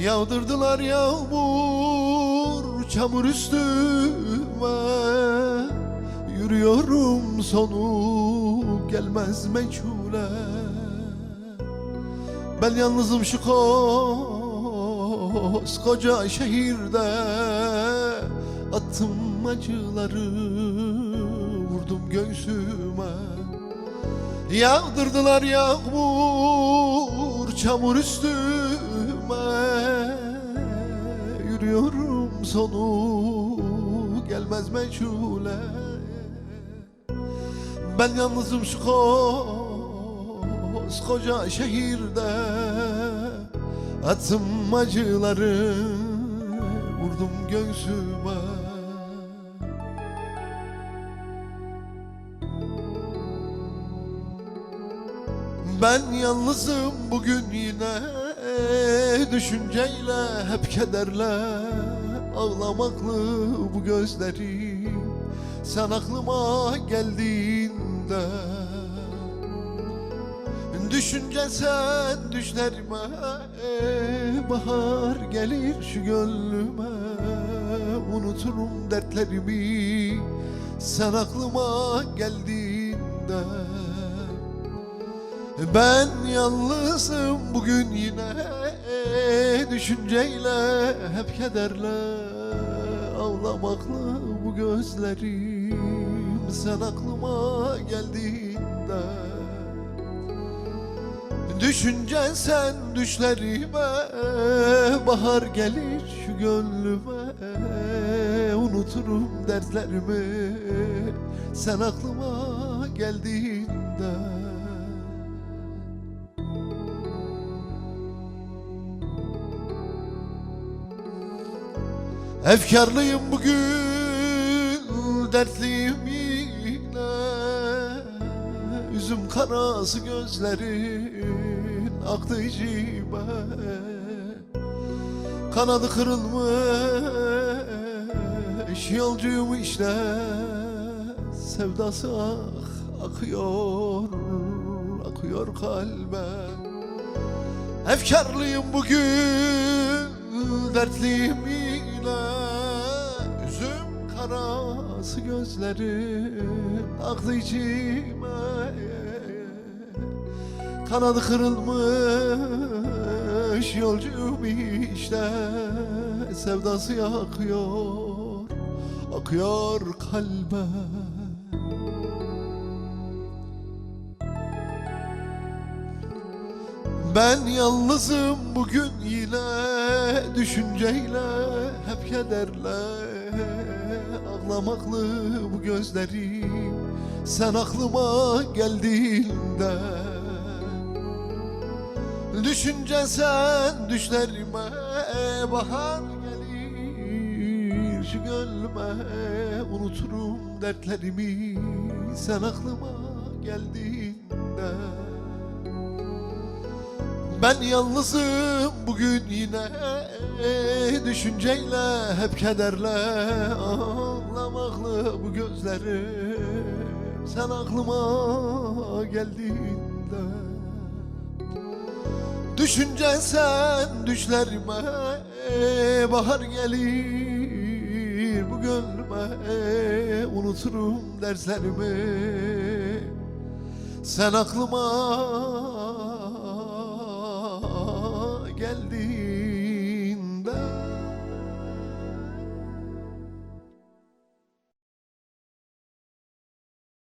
Yağdırdılar yağmur çamur üstüme. Yürüyorum sonu gelmez meçhule. Ben yalnızım şu koskoca şehirde. Attım acıları vurdum göğsüme. Yağdırdılar yağmur çamur üstüme Yürüyorum sonu gelmez meçhule. Ben yalnızım şu koskoca şehirde. Attım acıları vurdum göğsüme. Ben yalnızım bugün yine Düşünceyle hep kederle Ağlamaklı bu gözlerim Sen aklıma geldiğinde Düşünce sen düşlerime Bahar gelir şu gönlüme. Unuturum dertlerimi Sen aklıma geldiğinde ben yalnızım bugün yine. Düşünceyle hep kederle Ağlamaklı bu gözlerim. Sen aklıma geldiğinde Düşüncen sen düşlerime Bahar gelir şu gönlüme. Unuturum dertlerimi. Sen aklıma geldiğinde Efkarlıyım bugün, dertliyim yine. Üzüm karası gözlerin aktı içime. Kanadı kırılmış yolcuyum işte. Sevdası ah akıyor, akıyor kalbe. Efkarlıyım bugün, dertliyim yine. Üzüm karası gözlerim aktı içime. Kanadı kırılmış yolcum işte. Sevdası yakıyor, akıyor kalbe Ben yalnızım bugün yine Düşünceyle hep kederle. Ağlamaklı bu gözlerim Sen aklıma geldiğinde. Düşünce sen düşlerime Bahar gelir şu gönlüme Unuturum dertlerimi. Sen aklıma geldiğinde ben yalnızım bugün yine. Düşünceyle hep kederle Ağlamaklı bu gözlerim. Sen aklıma geldiğinde Düşünce sen düşlerime Bahar gelir. Bu gönlüme Unuturum derslerimi. Sen aklıma geldin